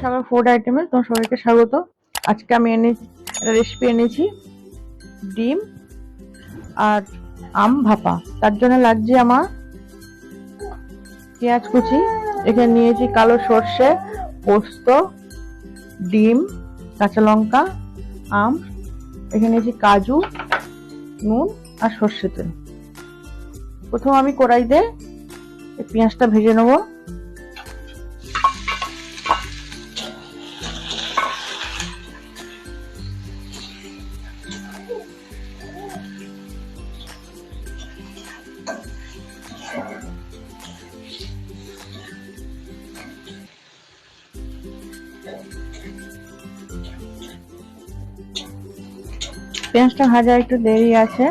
সাগর food আইটেমে তোমার সবাইকে স্বাগত। আজকে আমি এনে একটা রেসিপি এনেছি, ডিম আর আম ভাপা। তার জন্য লাগছে আমার পেঁয়াজ কুচি। এখানে নিয়েছি কালো সর্ষে, পোস্ত, ডিম, কাঁচা লঙ্কা, আম। এখানে নিয়েছি কাজু, নুন আর সর্ষে তেল। প্রথম আমি কড়াইতে পেঁয়াজটা ভেজে নেব। পেঁয়াজটা ভাজা একটু দেরি আছে।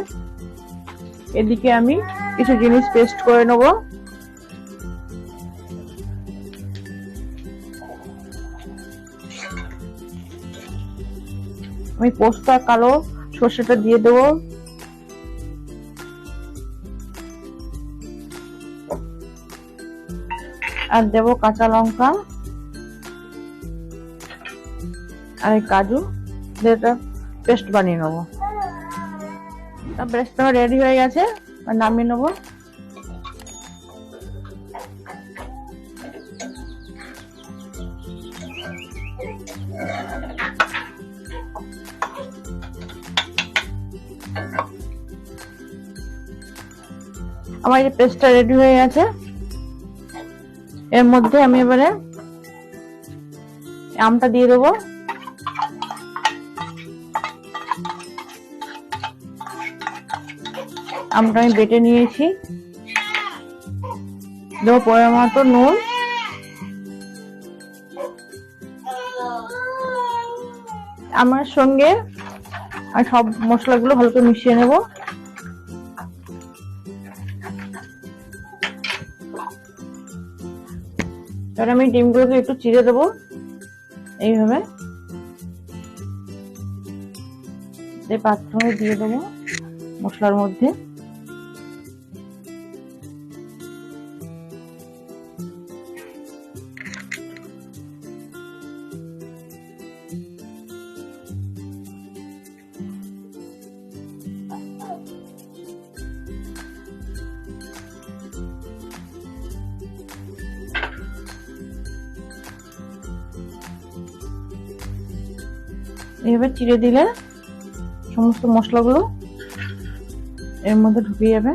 এদিকে আমি কিছু জিনিস পেস্ট করে নেব। আমি পোস্ত কালো সর্ষেটা দিয়ে দেবো। আর দেব কাঁচা লঙ্কা। আর কাজু যেটা পেস্ট বানিয়ে নেব। পেস্টটা রেডি হয়ে গেছে নামিয়ে নেব। আমার এই পেস্টটা রেডি হয়ে গেছে। এর মধ্যে আমি এবারে আমটা দিয়ে দেবো। আমটা আমি বেটে নিয়েছি। দেবো পরিমাণ মতো নুন। আমার সঙ্গে আর সব মশলাগুলো ভালো করে মিশিয়ে নেব। এবার আমি ডিমগুলোকে একটু চিড়ে দেবো। এইভাবে। এই পাত্রে দিয়ে দেবো মশলার মধ্যে। এইভাবে চিড়ে দিলে সমস্ত মশলাগুলো এর মধ্যে ঢুকে যাবে।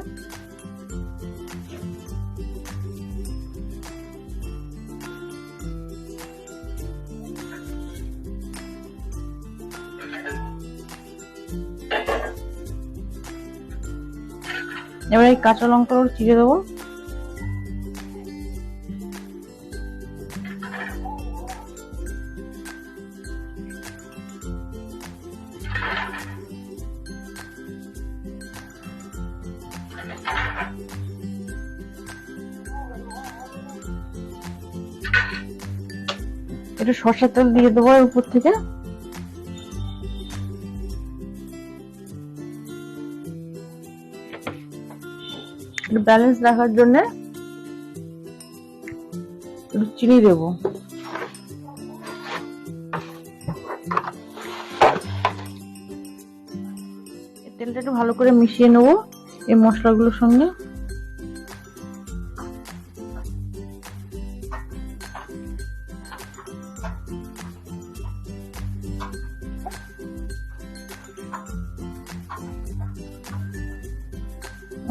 এবার এই কাঁচা লঙ্কাগুলো চিড়ে দেবো। একটু সরষের তেল দিয়ে দেবো উপর থেকে। ব্যালেন্স রাখার জন্য একটু চিনি দেব। তেলটা একটু ভালো করে মিশিয়ে নেব এই মশলাগুলোর সঙ্গে।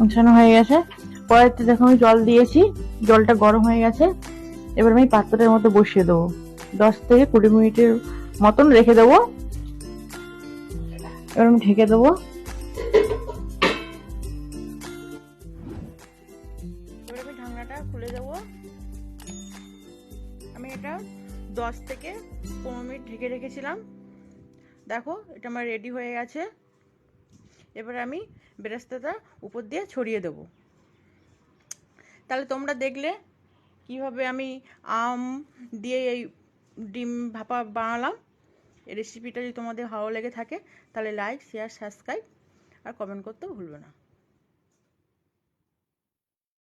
মেশানো হয়ে গেছে। কড়াইতে দেখো আমি জল দিয়েছি, জলটা গরম হয়ে গেছে। এবার আমি পাত্রের মতো বসিয়ে দেবো। দশ থেকে কুড়ি মিনিটের মতন রেখে দেবো। এবার আমি ঢেকে দেবো। এবার আমি খুলে দেবো। আমি এটা দশ থেকে পনেরো মিনিট ঢেকে রেখেছিলাম। দেখো, এটা আমার রেডি হয়ে গেছে। এবার আমি বেরেস্তাটা উপর দিয়ে ছড়িয়ে দেব। তাহলে তোমরা দেখলে কীভাবে আমি আম দিয়ে এই ডিম ভাপা বানালাম। এই রেসিপিটা যদি তোমাদের ভালো লেগে থাকে, তাহলে লাইক শেয়ার সাবস্ক্রাইব আর কমেন্ট করতেও ভুলবে না।